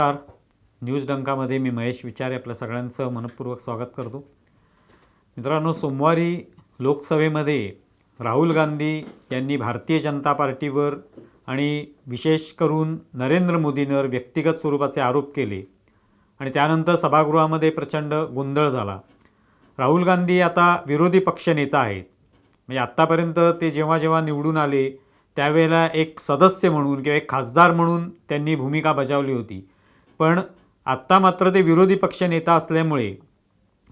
नमस्कार. न्यूज डंकामध्ये मी महेश विचारे आपल्या सगळ्यांचं मनपूर्वक स्वागत करतो. मित्रांनो सोमवारी लोकसभेमध्ये राहुल गांधी यांनी भारतीय जनता पार्टीवर आणि विशेष करून नरेंद्र मोदींवर व्यक्तिगत स्वरूपाचे आरोप केले आणि त्यानंतर सभागृहामध्ये प्रचंड गोंधळ झाला. राहुल गांधी आता विरोधी पक्षनेता आहेत. म्हणजे आत्तापर्यंत ते जेव्हा जेव्हा निवडून आले त्यावेळेला एक सदस्य म्हणून किंवा एक खासदार म्हणून त्यांनी भूमिका बजावली होती. पण आत्ता मात्र ते विरोधी पक्षनेता असल्यामुळे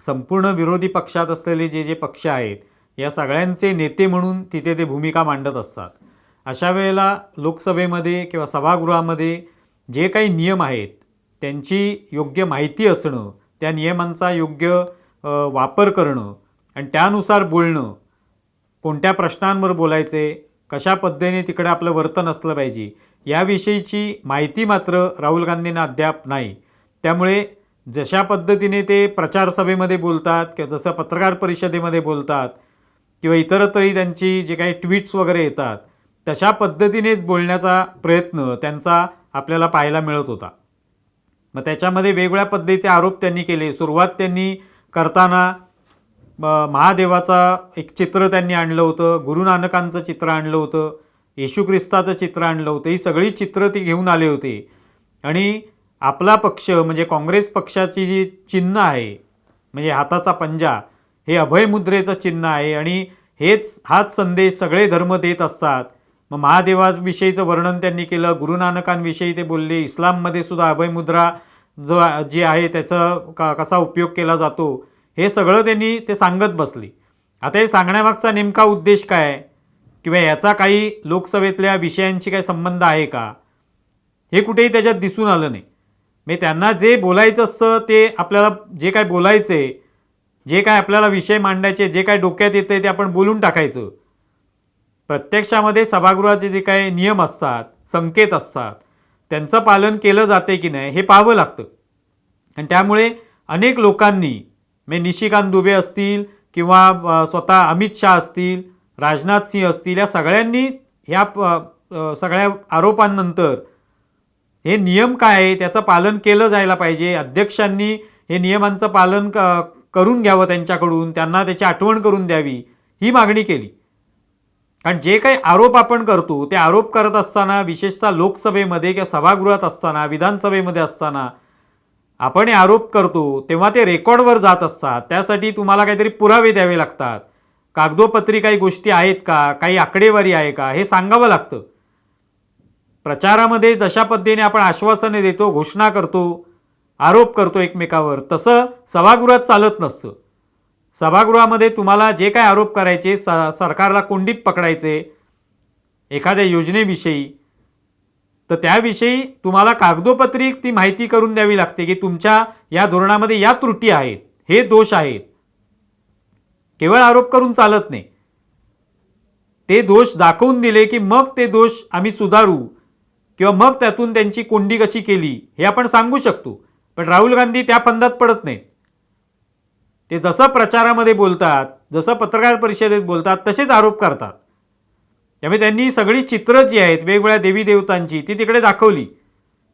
संपूर्ण विरोधी पक्षात असलेले जे जे पक्ष आहेत या सगळ्यांचे नेते म्हणून तिथे ते भूमिका मांडत असतात. अशा वेळेला लोकसभेमध्ये किंवा सभागृहामध्ये जे काही नियम आहेत त्यांची योग्य माहिती असणं त्या नियमांचा योग्य वापर करणं आणि त्यानुसार बोलणं कोणत्या प्रश्नांवर बोलायचे कशा पद्धतीने तिकडे आपलं वर्तन असलं पाहिजे याविषयीची माहिती मात्र राहुल गांधींना अद्याप नाही. त्यामुळे जशा पद्धतीने ते प्रचारसभेमध्ये बोलतात किंवा जसं पत्रकार परिषदेमध्ये बोलतात किंवा इतरत्रही त्यांची जे काही ट्विट्स वगैरे येतात तशा पद्धतीनेच बोलण्याचा प्रयत्न त्यांचा आपल्याला पाहायला मिळत होता. मग त्याच्यामध्ये वेगवेगळ्या पद्धतीचे आरोप त्यांनी केले. सुरुवात त्यांनी करताना महादेवाचा एक चित्र त्यांनी आणलं होतं गुरु नानकांचं चित्र आणलं होतं. येशू ख्रिस्ताचं चित्र आणलं होतं. ही सगळी चित्रं ती घेऊन आले होते. आणि आपला पक्ष म्हणजे काँग्रेस पक्षाची जी चिन्ह आहे म्हणजे हाताचा पंजा हे अभयमुद्रेचं चिन्ह आहे. आणि हेच हाच संदेश सगळे धर्म देत असतात. मग महादेवाविषयीचं वर्णन त्यांनी केलं. गुरुनानकांविषयी ते बोलले. इस्लाममध्ये सुद्धा अभयमुद्रा जो जी आहे त्याचा का कसा उपयोग केला जातो हे सगळं त्यांनी ते सांगत बसले. आता हे सांगण्यामागचा नेमका उद्देश काय? आहे किंवा याचा काही लोकसभेतल्या विषयांशी काही संबंध आहे का? हे कुठेही त्याच्यात दिसून आलं नाही. म्हणजे त्यांना जे बोलायचं असतं ते आपल्याला जे काय बोलायचं आहे जे काय आपल्याला विषय मांडायचे जे काय डोक्यात येतं ते आपण बोलून टाकायचं. प्रत्यक्षामध्ये सभागृहाचे जे काही नियम असतात संकेत असतात त्यांचं पालन केलं जाते की नाही हे पाहावं लागतं. आणि त्यामुळे अनेक लोकांनी म्हणजे निशिकांत दुबे असतील किंवा स्वतः अमित शाह असतील राजनाथ सिंह असतील या सगळ्यांनी ह्या सगळ्या आरोपांनंतर हे नियम काय आहे? त्याचं पालन केलं जायला पाहिजे. अध्यक्षांनी हे नियमांचं पालन क करून घ्यावं त्यांच्याकडून. त्यांना त्याची आठवण करून द्यावी. ही मागणी केली. कारण जे काही आरोप आपण करतो ते आरोप करत असताना विशेषतः लोकसभेमध्ये किंवा सभागृहात असताना विधानसभेमध्ये असताना आपण हे आरोप करतो तेव्हा ते रेकॉर्डवर जात असतात. त्यासाठी तुम्हाला काहीतरी पुरावे द्यावे लागतात. कागदोपत्री काही गोष्टी आहेत का? काही आकडेवारी आहे का? हे सांगावं लागतं. प्रचारामध्ये जशा पद्धतीने आपण आश्वासने देतो घोषणा करतो आरोप करतो एकमेकावर तसं सभागृहात चालत नसतं. सभागृहामध्ये तुम्हाला जे काय आरोप करायचे स सरकारला कोंडीत पकडायचे एखाद्या योजनेविषयी तर त्याविषयी तुम्हाला कागदोपत्री ती माहिती करून द्यावी लागते की तुमच्या या धोरणामध्ये या त्रुटी आहेत हे दोष आहेत. केवळ आरोप करून चालत नाही. ते दोष दाखवून दिले की मग ते दोष आम्ही सुधारू किंवा मग त्यातून त्यांची कोंडी कशी केली हे आपण सांगू शकतो. पण राहुल गांधी त्या फंदात पडत नाहीत. ते जसं प्रचारामध्ये बोलतात जसं पत्रकार परिषदेत बोलतात तसेच आरोप करतात. त्यामुळे त्यांनी सगळी चित्रं जी आहेत वेगवेगळ्या देवी देवतांची ती तिकडे दाखवली.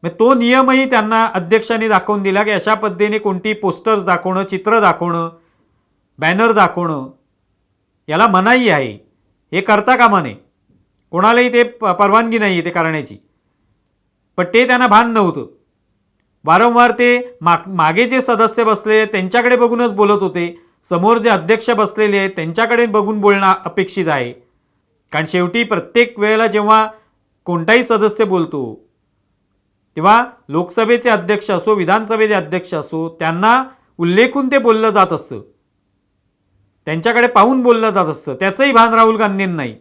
मग तो नियमही त्यांना अध्यक्षांनी दाखवून दिला की अशा पद्धतीने कोणती पोस्टर्स दाखवणं चित्र दाखवणं बॅनर दाखवणं याला मनाई आहे. हे करता कामा नये. कोणालाही ते प- परवानगी नाही आहे ते करण्याची. पण ते त्यांना भान नव्हतं. वारंवार ते माग मागे जे सदस्य बसले त्यांच्याकडे बघूनच बोलत होते. समोर जे अध्यक्ष बसलेले आहेत त्यांच्याकडे बघून बोलणं अपेक्षित आहे. कारण शेवटी प्रत्येक वेळेला जेव्हा कोणताही सदस्य बोलतो तेव्हा लोकसभेचे अध्यक्ष असो विधानसभेचे अध्यक्ष असो त्यांना उल्लेखून ते बोललं जात असतं. त्यांच्याकडे पाहून बोललं जात असतं. त्याचंही भान राहुल गांधींना नाही.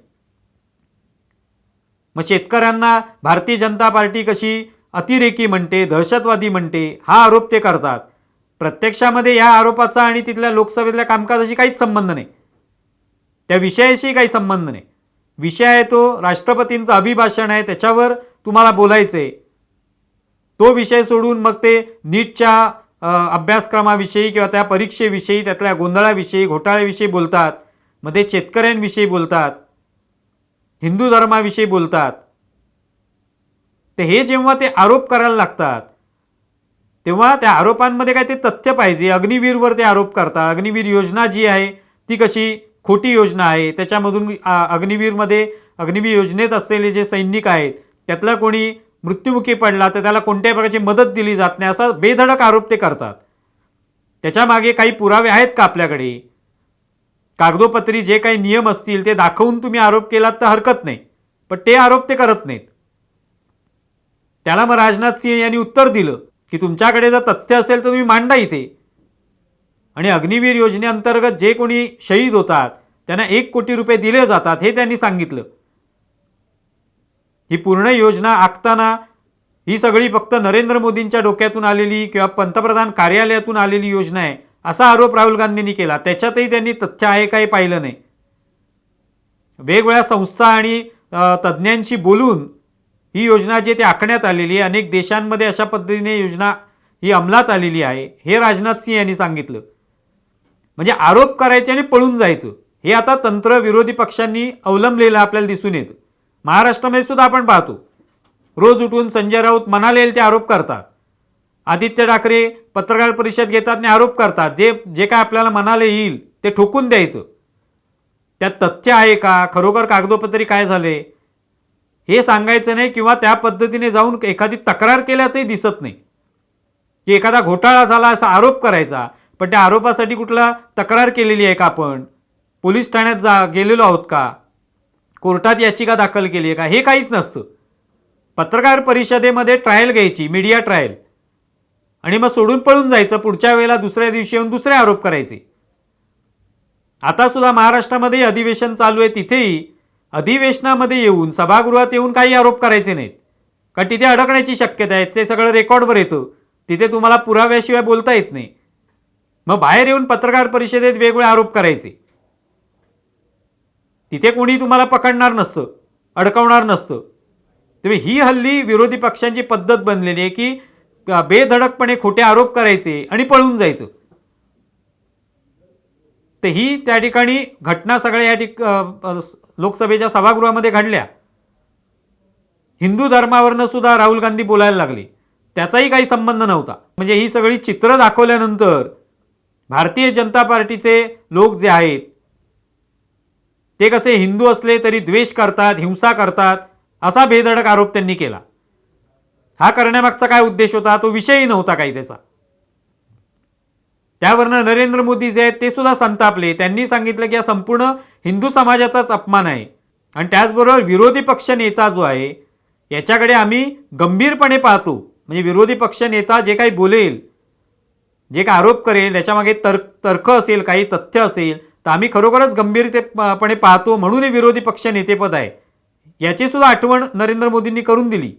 मग शेतकऱ्यांना भारतीय जनता पार्टी कशी अतिरेकी म्हणते दहशतवादी म्हणते हा आरोप ते करतात. प्रत्यक्षामध्ये या आरोपाचा आणि तिथल्या लोकसभेतल्या कामकाजाशी काहीच संबंध नाही. त्या विषयाशी काही संबंध नाही. विषय आहे तो राष्ट्रपतींचं अभिभाषण आहे त्याच्यावर तुम्हाला बोलायचं आहे तो विषय सोडून मग ते नीटच्या अभ्यासक्रमाविषयी किंवा त्या परीक्षेविषयी त्यातल्या गोंधळाविषयी घोटाळ्याविषयी बोलतात. मध्ये शेतकऱ्यांविषयी बोलतात. हिंदू धर्माविषयी बोलतात. ते हे जेव्हा ते आरोप करायला लागतात तेव्हा त्या आरोपांमध्ये काय ते तथ्य पाहिजे. अग्निवीरवर ते आरोप करतात. अग्निवीर योजना जी आहे ती कशी खोटी योजना आहे? त्याच्यामधून अग्निवीरमध्ये अग्निवीर योजनेत असलेले जे सैनिक आहेत त्यातला कोणी मृत्युमुखी पडला तर त्याला कोणत्याही प्रकारची मदत दिली जात नाही असा बेधडक आरोप ते करतात. त्याच्यामागे काही पुरावे आहेत का आपल्याकडे? कागदोपत्री जे काही नियम असतील ते दाखवून तुम्ही आरोप केलात तर हरकत नाही पण ते आरोप ते करत नाहीत. त्याला मग राजनाथ सिंह यांनी उत्तर दिलं की तुमच्याकडे जर तथ्य असेल तर तुम्ही मांडा इथे. आणि अग्निवीर योजनेअंतर्गत जे कोणी शहीद होतात त्यांना एक कोटी रुपये दिले जातात हे त्यांनी सांगितलं. ही पूर्ण योजना आखताना ही सगळी फक्त नरेंद्र मोदींच्या डोक्यातून आलेली किंवा पंतप्रधान कार्यालयातून आलेली योजना आहे असा आरोप राहुल गांधींनी केला. त्याच्यातही त्यांनी तथ्य आहे काही पाहिलं नाही. वेगवेगळ्या संस्था आणि तज्ज्ञांशी बोलून ही योजना जी ते आखण्यात आलेली आहे. अनेक देशांमध्ये अशा पद्धतीने योजना ही अंमलात आलेली आहे. हे राजनाथ सिंह यांनी सांगितलं. म्हणजे आरोप करायचे आणि पळून जायचं. हे आता तंत्र विरोधी पक्षांनी अवलंबलेलं आपल्याला दिसून येतं. महाराष्ट्रामध्ये सुद्धा आपण पाहतो. रोज उठून संजय राऊत म्हणाले येईल ते आरोप करतात. आदित्य ठाकरे पत्रकार परिषद घेतात आणि आरोप करतात. जे जे काय आपल्याला म्हणाले येईल ते ठोकून द्यायचं. त्यात तथ्य आहे का? खरोखर कागदोपत्री काय झाले? हे सांगायचं नाही किंवा त्या पद्धतीने जाऊन एखादी तक्रार केल्याचंही दिसत नाही. की एखादा घोटाळा झाला असा आरोप करायचा पण त्या आरोपासाठी कुठला तक्रार केलेली आहे का आपण? पोलीस ठाण्यात जा गेलेलो आहोत का? कोर्टात याचिका दाखल केली आहे का? हे काहीच नसतं. पत्रकार परिषदेमध्ये ट्रायल घ्यायची मीडिया ट्रायल आणि मग सोडून पळून जायचं पुढच्या वेळेला दुसऱ्या दिवशी येऊन दुसरे आरोप करायचे. आता सुद्धा महाराष्ट्रामध्ये अधिवेशन चालू आहे तिथेही अधिवेशनामध्ये येऊन सभागृहात येऊन काही आरोप करायचे नाहीत. कारण तिथे अडकण्याची शक्यता आहे? ते सगळं रेकॉर्डवर येतं. तिथे तुम्हाला पुराव्याशिवाय बोलता येत नाही. मग बाहेर येऊन पत्रकार परिषदेत वेगवेगळे आरोप करायचे. तिथे कोणी तुम्हाला पकडणार नसतं अडकवणार नसतं. तेव्हा ही हल्ली विरोधी पक्षांची पद्धत बनलेली आहे की बेधडकपणे खोटे आरोप करायचे आणि पळून जायचं. तर ही त्या ठिकाणी घटना सगळ्या या ठिक लोकसभेच्या सभागृहामध्ये घडल्या. हिंदू धर्मावरनं सुद्धा राहुल गांधी बोलायला लागले. त्याचाही काही संबंध नव्हता. म्हणजे ही सगळी चित्र दाखवल्यानंतर भारतीय जनता पार्टीचे लोक जे आहेत ते कसे हिंदू असले तरी द्वेष करतात हिंसा करतात असा बेधडक आरोप त्यांनी केला. हा करण्यामागचा काय उद्देश होता? तो विषयही नव्हता काही त्याचा. त्यावरनं नरेंद्र मोदी जे आहेत ते सुद्धा संतापले. त्यांनी सांगितलं की हा संपूर्ण हिंदू समाजाचाच अपमान आहे. आणि त्याचबरोबर विरोधी पक्ष नेता जो आहे याच्याकडे आम्ही गंभीरपणे पाहतो. म्हणजे विरोधी पक्ष नेता जे काही बोलेल जे काही आरोप करेल त्याच्यामागे तर्क तर्क असेल काही तथ्य असेल तर आम्ही खरोखरच गंभीरतेपणे पाहतो म्हणून हे विरोधी पक्ष नेतेपद आहे. याची सुद्धा आठवण नरेंद्र मोदींनी करून दिली.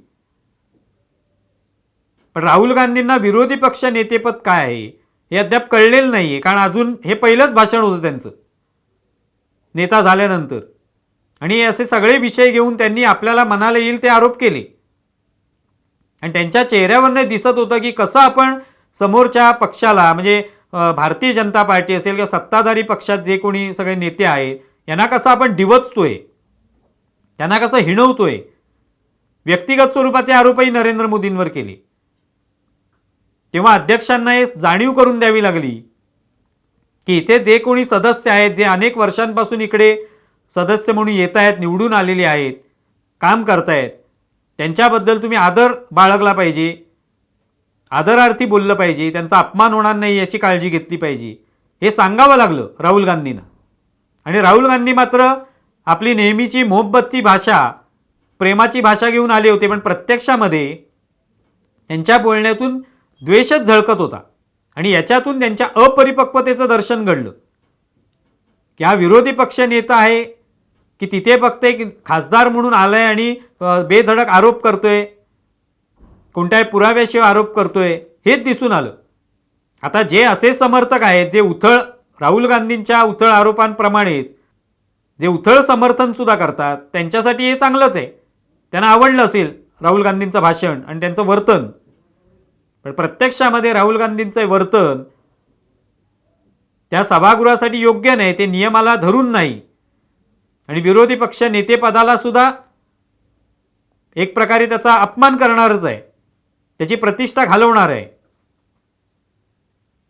पण राहुल गांधींना विरोधी पक्ष नेतेपद काय आहे हे अद्याप कळलेलं नाही आहे कारण अजून हे पहिलंच भाषण होतं त्यांचं. नेता झाल्यानंतर. आणि असे सगळे विषय घेऊन त्यांनी आपल्याला मनाला येईल ते आरोप केले. आणि त्यांच्या चेहऱ्यावरनं दिसत होतं की कसं आपण समोरच्या पक्षाला म्हणजे भारतीय जनता पार्टी असेल किंवा सत्ताधारी पक्षात जे कोणी सगळे नेते आहेत यांना कसं आपण डिवचतोय त्यांना कसं हिणवतोय व्यक्तिगत स्वरूपाचे आरोपही नरेंद्र मोदींवर केले. तेव्हा अध्यक्षांना हे जाणीव करून द्यावी लागली की इथे जे कोणी सदस्य आहेत जे अनेक वर्षांपासून इकडे सदस्य म्हणून येत आहेत निवडून आलेले आहेत काम करतायत त्यांच्याबद्दल तुम्ही आदर बाळगला पाहिजे. आदरार्थी बोललं पाहिजे त्यांचा अपमान होणार नाही याची काळजी घेतली पाहिजे. हे सांगावं लागलं राहुल गांधींना. आणि राहुल गांधी मात्र आपली नेहमीची मोहब्बती भाषा प्रेमाची भाषा घेऊन आले होते पण प्रत्यक्षामध्ये त्यांच्या बोलण्यातून द्वेषच झळकत होता. आणि याच्यातून त्यांच्या अपरिपक्वतेचं दर्शन घडलं. की हा विरोधी पक्ष नेता आहे की तिथे फक्त एक खासदार म्हणून आलाय आणि बेधडक आरोप करतोय कोणत्याही पुराव्याशिवाय आरोप करतोय हेच दिसून आलं. आता जे असे समर्थक आहेत जे उथळ राहुल गांधींच्या उथळ आरोपांप्रमाणेच जे उथळ समर्थन सुद्धा करतात त्यांच्यासाठी हे चांगलंच आहे. त्यांना आवडलं असेल राहुल गांधींचं भाषण आणि त्यांचं वर्तन. पण प्रत्यक्षामध्ये राहुल गांधींचं वर्तन त्या सभागृहासाठी योग्य नाही ते नियमाला धरून नाही. आणि विरोधी पक्ष नेतेपदाला सुद्धा एक प्रकारे त्याचा अपमान करणारच आहे. त्याची प्रतिष्ठा घालवणार आहे.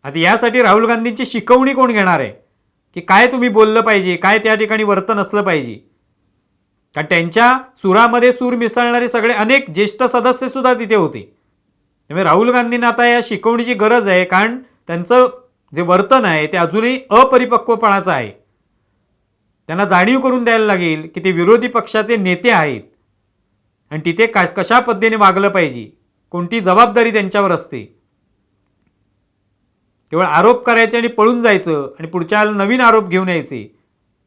आता यासाठी राहुल गांधींची शिकवणी कोण घेणार आहे? की काय तुम्ही बोललं पाहिजे? काय त्या ठिकाणी वर्तन असलं पाहिजे? कारण त्यांच्या सुरामध्ये सूर मिसळणारे सगळे अनेक ज्येष्ठ सदस्य सुद्धा तिथे होते. त्यामुळे राहुल गांधींना आता या शिकवणीची गरज आहे कारण त्यांचं जे वर्तन आहे ते अजूनही अपरिपक्वपणाचं आहे. त्यांना जाणीव करून द्यायला लागेल की ते विरोधी पक्षाचे नेते आहेत. आणि तिथे का कशा पद्धतीने वागलं पाहिजे? कोणती जबाबदारी त्यांच्यावर असते? केवळ आरोप करायचे आणि पळून जायचं आणि पुढच्या नवीन आरोप घेऊन यायचे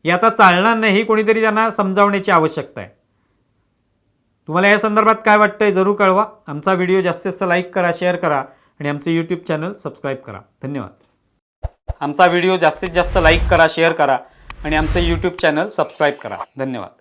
हे आता चालणार नाही हे कोणीतरी त्यांना समजावण्याची आवश्यकता आहे. तुम्हाला या संदर्भात काय वाटतंय जरूर कळवा. आमचा व्हिडिओ जास्तीत जास्त लाईक करा शेअर करा आणि आमचं यूट्यूब चॅनल सबस्क्राईब करा. धन्यवाद. आमचा व्हिडिओ जास्तीत जास्त लाईक करा शेअर करा आणि आमचं यूट्यूब चॅनल सबस्क्राईब करा. धन्यवाद.